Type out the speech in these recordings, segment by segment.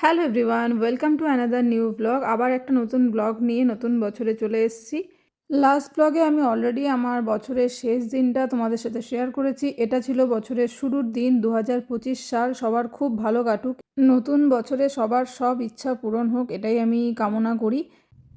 Hello everyone, welcome to another new blog. আবার একটা নতুন ব্লগ নিয়ে নতুন বছরে চলে এসেছি। লাস্ট ব্লগে আমি অলরেডি আমার বছরের শেষ দিনটা তোমাদের সাথে শেয়ার করেছি। এটা ছিল বছরের শুরুর দিন দু হাজার পঁচিশ সাল। সবার খুব ভালো কাটুক। নতুন বছরে সবার সব ইচ্ছা পূরণ হোক, এটাই আমি কামনা করি।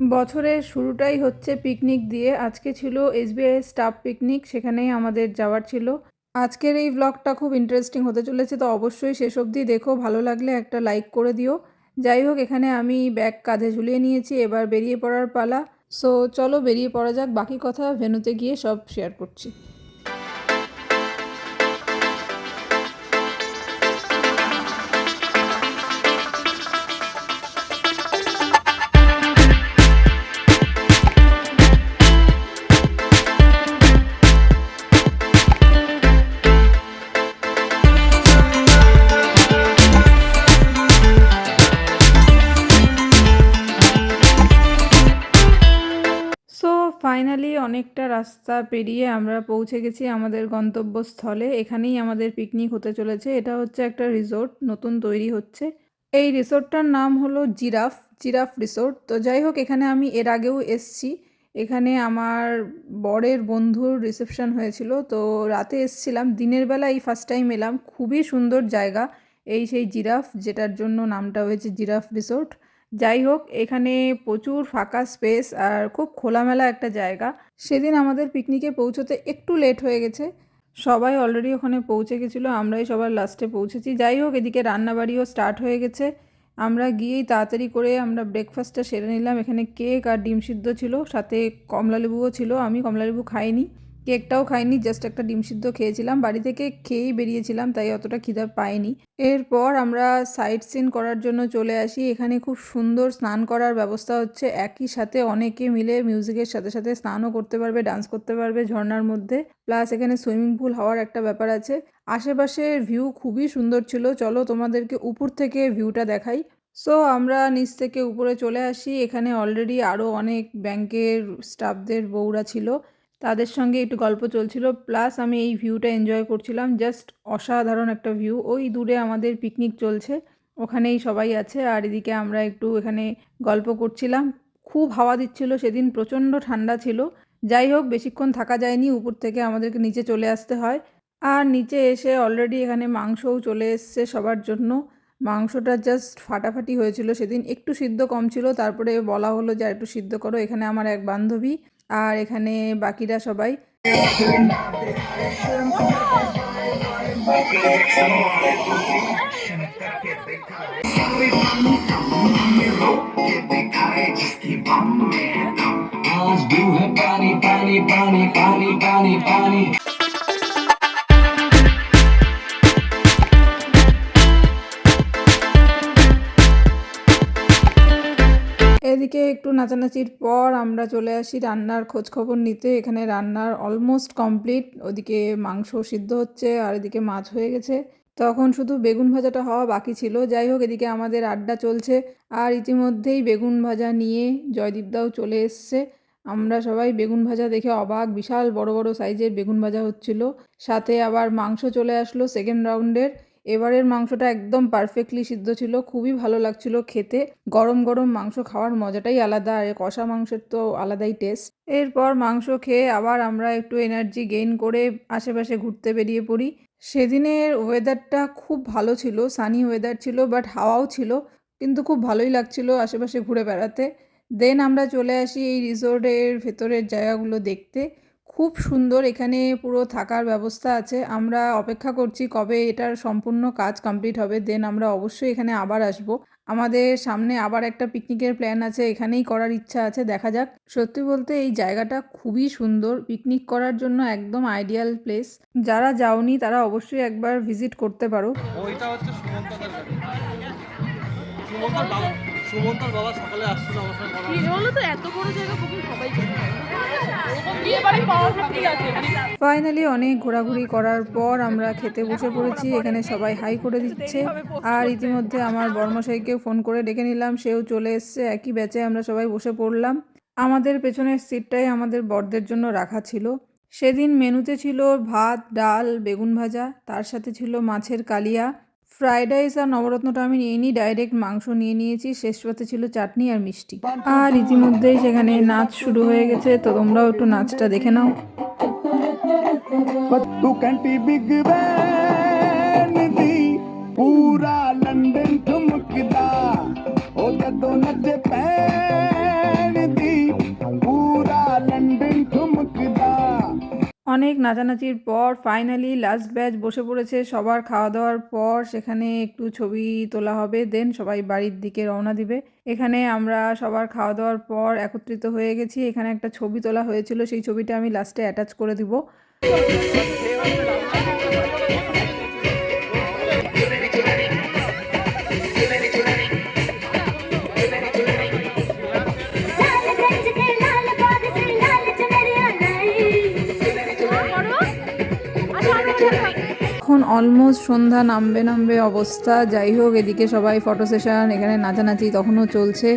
বছরের শুরুটাই হচ্ছে পিকনিক দিয়ে। আজকে ছিল এসবিআই স্টাফ পিকনিক সেখানেই আমাদের যাওয়ার ছিল। আজকের এই ব্লগটা খুব ইন্টারেস্টিং হতে চলেছে, তো অবশ্যই শেষ অবধি দেখো, ভালো লাগলে একটা লাইক করে দিও। যাই হোক, এখানে আমি ব্যাগ কাঁধে ঝুলিয়ে নিয়েছি, এবার বেরিয়ে পড়ার পালা। সো চলো বেরিয়ে পড়া যাক, বাকি কথা ভেনুতে গিয়ে সব শেয়ার করছি। অনেকটা রাস্তা পেরিয়ে আমরা পৌঁছে গেছি আমাদের গন্তব্যস্থলে। এখানেই আমাদের পিকনিক হতে চলেছে। এটা হচ্ছে একটা রিসোর্ট, নতুন তৈরি হচ্ছে। এই রিসোর্টটার নাম হলো জিরাফ জিরাফ রিসোর্ট। তো যাই হোক, এখানে আমি এর আগেও এসছি। এখানে আমার বরের বন্ধুর রিসেপশন হয়েছিল। তো রাতে এসছিলাম। দিনের বেলা এই ফার্স্ট টাইম এলাম। খুবই সুন্দর জায়গা। এই সেই জিরাফ, যেটার জন্য নামটা হয়েছে জিরাফ রিসোর্ট। যাই হোক, এখানে প্রচুর ফাঁকা স্পেস আর খুব খোলামেলা একটা জায়গা। সেদিন আমাদের পিকনিকে পৌঁছতে একটু লেট হয়ে গেছে। সবাই অলরেডি ওখানে পৌঁছে গেছিল, আমরাই সবার লাস্টে পৌঁছেছি। যাই হোক, এদিকে রান্নাবাড়িও স্টার্ট হয়ে গেছে। আমরা গিয়েই তাড়াতাড়ি করে আমরা ব্রেকফাস্টটা সেরে নিলাম। এখানে কেক আর ডিম সিদ্ধ ছিল, সাথে কমলালেবুও ছিল। আমি কমলালেবু খাইনি। কেকটাও খাইনি জাস্ট একটা ডিম সিদ্ধ খেয়েছিলাম। বাড়ি থেকে খেয়েই বেরিয়েছিলাম, তাই অতটা খিদা পাইনি। এরপর আমরা সাইট সিন করার জন্য চলে আসি। এখানে খুব সুন্দর স্নান করার ব্যবস্থা হচ্ছে। একই সাথে অনেকে মিলে মিউজিকের সাথে সাথে স্নানও করতে পারবে ডান্স করতে পারবে ঝর্নার মধ্যে। প্লাস এখানে সুইমিং পুল হওয়ার একটা ব্যাপার আছে। আশেপাশের ভিউ খুবই সুন্দর ছিল। চলো তোমাদেরকে উপর থেকে ভিউটা দেখাই। সো আমরা নিচ থেকে উপরে চলে আসি। এখানে অলরেডি আরও অনেক ব্যাংকের স্টাফদের বউরা ছিল। তাদের সঙ্গে একটু গল্প চলছিল প্লাস আমি এই ভিউটা এনজয় করছিলাম জাস্ট অসাধারণ একটা ভিউ ওই দূরে আমাদের পিকনিক চলছে, ওখানেই সবাই আছে, আর এদিকে আমরা একটু এখানে গল্প করছিলাম, খুব হাওয়া দিচ্ছিল সেদিন, প্রচণ্ড ঠান্ডা ছিল, যাই হোক বেশিক্ষণ থাকা যায়নি, উপর থেকে আমাদেরকে নিচে চলে আসতে হয়, আর নিচে এসে অলরেডি এখানে মাংসও চলে এসছে সবার জন্য, মাংসটা জাস্ট ফাটাফাটি হয়েছিল সেদিন, একটু সিদ্ধ কম ছিল, তারপরে বলা হলো যে একটু সিদ্ধ করো, এখানে আমার এক বান্ধবী আর এখানে বাকিরা সবাই आज ब्लू है पानी पानी पानी पानी पानी पानी এদিকে একটু নাচানাচির পর আমরা চলে আসি রান্নার খোঁজ খবর নিতে। এখানে রান্নার অলমোস্ট কমপ্লিট ওদিকে মাংস সিদ্ধ হচ্ছে আর এদিকে মাছ হয়ে গেছে। তখন শুধু বেগুন ভাজাটা হওয়া বাকি ছিল। যাই হোক, এদিকে আমাদের আড্ডা চলছে আর ইতিমধ্যেই বেগুন ভাজা নিয়ে জয়দীপদাও চলে এসছে। আমরা সবাই বেগুন ভাজা দেখে অবাক। বিশাল বড় বড় সাইজের বেগুন ভাজা হচ্ছিল। সাথে আবার মাংস চলে আসলো সেকেন্ড রাউন্ডের এবারের মাংসটা একদম পারফেক্টলি সিদ্ধ ছিল, খুবই ভালো লাগছিল খেতে। গরম গরম মাংস খাওয়ার মজাটাই আলাদা, আর কষা মাংসের তো আলাদাই টেস্ট এরপর মাংস খেয়ে আবার আমরা একটু এনার্জি গেইন করে আশেপাশে ঘুরতে বেরিয়ে পড়ি। সেদিনের ওয়েদারটা খুব ভালো ছিল সানি ওয়েদার ছিল বাট হাওয়াও ছিল, কিন্তু খুব ভালোই লাগছিল আশেপাশে ঘুরে বেড়াতে। দেন আমরা চলে আসি এই রিসোর্টের ভেতরের জায়গাগুলো দেখতে। খুব সুন্দর এখানে পুরো থাকার ব্যবস্থা আছে। আমরা অপেক্ষা করছি কবে এটার সম্পূর্ণ কাজ কমপ্লিট হবে দেন আমরা অবশ্যই এখানে আবার আসব। আমাদের সামনে আবার একটা পিকনিকের প্ল্যান আছে এখানেই করার ইচ্ছা আছে দেখা যাক। সত্যি বলতে এই জায়গাটা খুবই সুন্দর পিকনিক করার জন্য একদম আইডিয়াল প্লেস। যারা যাওনি তারা অবশ্যই একবার ভিজিট করতে পারো। ওইটা হচ্ছে সুমন্তর বাবা সকালে আসছিল আমার সঙ্গে কথা কি বলো তো এত বড় জায়গা সবাই ফাইনালি অনেক ঘোরাঘুরি করার পর আমরা খেতে বসে পড়েছি। এখানে সবাই হাই করে দিচ্ছে। আর ইতিমধ্যে আমার বর্মশাইকে ফোন করে ডেকে নিলাম। সেও চলে এসছে। একই ব্যাচে আমরা সবাই বসে পড়লাম। আমাদের পেছনের সিটটাই আমাদের বরদের জন্য রাখা ছিল। সেদিন মেনুতে ছিল ভাত, ডাল, বেগুন ভাজা। তার সাথে ছিল মাছের কালিয়া। ফ্রাইড রাইস আর নবরত্নটা আমি নিয়ে নিই ডাইরেক্ট মাংস নিয়ে নিয়েছি। শেষ পাতে ছিল চাটনি আর মিষ্টি। আর ইতিমধ্যেই সেখানে নাচ শুরু হয়ে গেছে, তো তোমরাও একটু নাচটা দেখে নাও। নাচানাচির পর ফাইনালি লাস্ট ব্যাচ বসে পড়েছে। সবার খাওয়া দাওয়ার পর সেখানে একটু ছবি তোলা হবে দেন সবাই বাড়ির দিকে রওনা দিবে। এখানে আমরা সবার খাওয়া দাওয়ার পর একত্রিত হয়ে গেছি। এখানে একটা ছবি তোলা হয়েছিল, সেই ছবিটা আমি লাস্টে অ্যাটাচ করে দিব। অলমোস্ট সন্ধ্যা নামবে নামবে অবস্থা। যাই হোক, এদিকে সবাই ফটো সেশন এখানে নাচানাচি তখনও চলছে।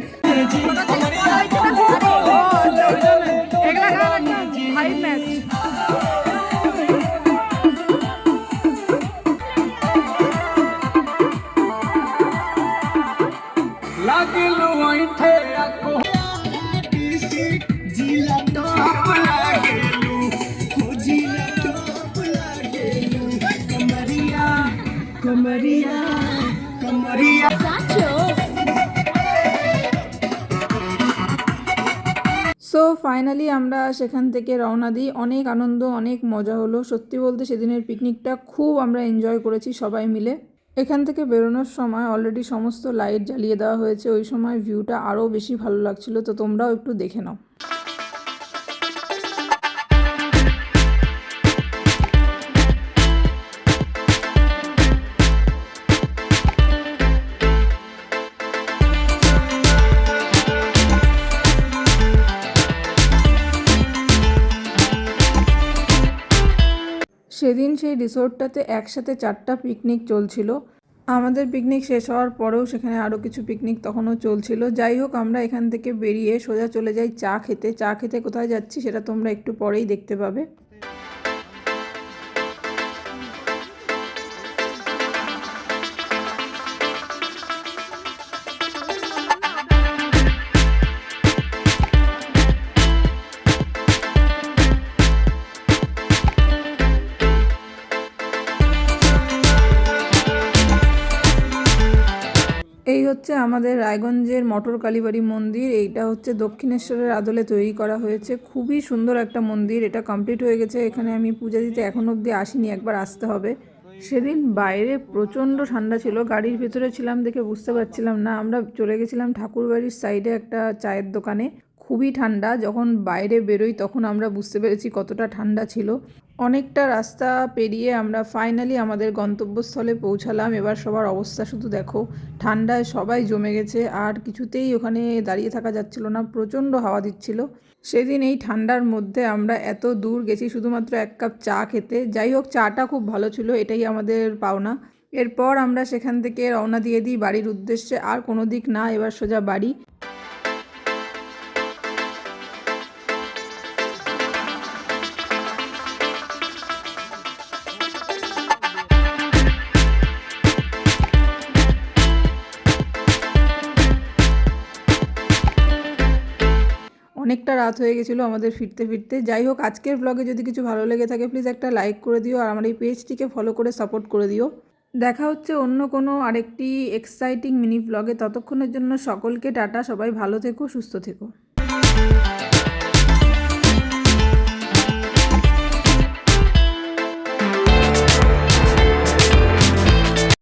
ফাইনালি আমরা সেখান থেকে রওনা দিই। অনেক আনন্দ, অনেক মজা হলো। সত্যি বলতে সেদিনের পিকনিকটা খুব আমরা এনজয় করেছি সবাই মিলে। এখান থেকে বেরোনোর সময় অলরেডি সমস্ত লাইট জ্বালিয়ে দেওয়া হয়েছে। ওই সময় ভিউটা আরও বেশি ভালো লাগছিল। তো তোমরাও একটু দেখে নাও। সেই রিসোর্টটাতে একসাথে চারটা পিকনিক চলছিল। আমাদের পিকনিক শেষ হওয়ার পরেও সেখানে আরও কিছু পিকনিক তখনও চলছিল। যাই হোক, আমরা এখান থেকে বেরিয়ে সোজা চলে যাই চা খেতে। চা খেতে কোথায় যাচ্ছি সেটা তোমরা একটু পরেই দেখতে পাবে। হচ্ছে আমাদের রায়গঞ্জের মটর কালীবাড়ি মন্দির। এইটা হচ্ছে দক্ষিণেশ্বরের আদলে তৈরি করা হয়েছে। খুবই সুন্দর একটা মন্দির। এটা কমপ্লিট হয়ে গেছে। এখানে আমি পূজা দিতে এখন অবধি আসিনি, একবার আসতে হবে। সেদিন বাইরে প্রচণ্ড ঠান্ডা ছিল। গাড়ির ভেতরে ছিলাম দেখে বুঝতে পারছিলাম না। আমরা চলে গেছিলাম ঠাকুরবাড়ির সাইডে একটা চায়ের দোকানে। খুবই ঠান্ডা। যখন বাইরে বেরোই তখন আমরা বুঝতে পেরেছি কতটা ঠান্ডা ছিল। অনেকটা রাস্তা পেরিয়ে আমরা ফাইনালি আমাদের গন্তব্যস্থলে পৌঁছালাম। এবার সবার অবস্থা শুধু দেখো, ঠান্ডায় সবাই জমে গেছে, আর কিছুতেই ওখানে দাঁড়িয়ে থাকা যাচ্ছিল না, প্রচণ্ড হাওয়া দিচ্ছিল। সেদিন এই ঠান্ডার মধ্যে আমরা এত দূর গেছি শুধুমাত্র এক কাপ চা খেতে। যাই হোক, চাটা খুব ভালো ছিল, এটাই আমাদের পাওনা। এরপর আমরা সেখান থেকে রওনা দিয়ে দিই বাড়ির উদ্দেশ্যে, আর কোনো দিক না, এবার সোজা বাড়ি। অনেকটা রাত হয়ে গেছিল আমাদের ফিরতে ফিরতে। যাই হোক, আজকের ব্লগে যদি কিছু ভালো লেগে থাকে প্লিজ একটা লাইক করে দিও আর আমার এই পেজটিকে ফলো করে সাপোর্ট করে দিও। দেখা হচ্ছে অন্য কোনো আরেকটি এক্সাইটিং মিনি ব্লগে ততক্ষণের জন্য সকলকে টাটা, সবাই ভালো থেকো, সুস্থ থেকো।